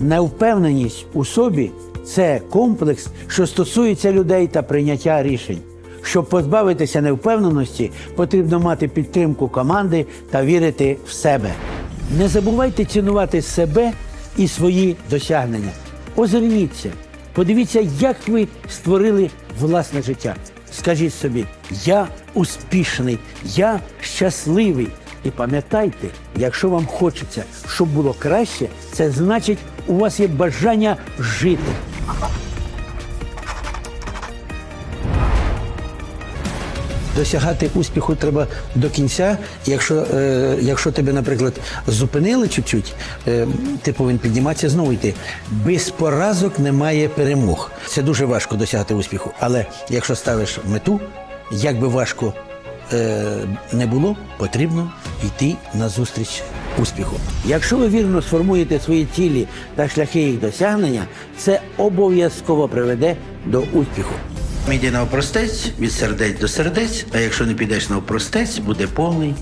Невпевненість у собі це комплекс, що стосується людей та прийняття рішень. Щоб позбавитися невпевненості, потрібно мати підтримку команди та вірити в себе. Не забувайте цінувати себе і свої досягнення. Озирніться, подивіться, як ви створили власне життя. Скажіть собі, я успішний, я щасливий. І пам'ятайте, якщо вам хочеться, щоб було краще, це значить, у вас є бажання жити. Досягати успіху треба до кінця. Якщо, е, якщо тебе, наприклад, зупинили чуть-чуть, е, ти повинен підніматися знову йти. Без поразок немає перемог. Це дуже важко досягати успіху. Але якщо ставиш мету, як би важко не було, потрібно йти на зустріч успіху. Якщо ви вірно сформуєте свої цілі та шляхи їх досягнення, це обов'язково приведе до успіху. Йди на опростець від сердець до сердець, а якщо не підеш на простець, буде повний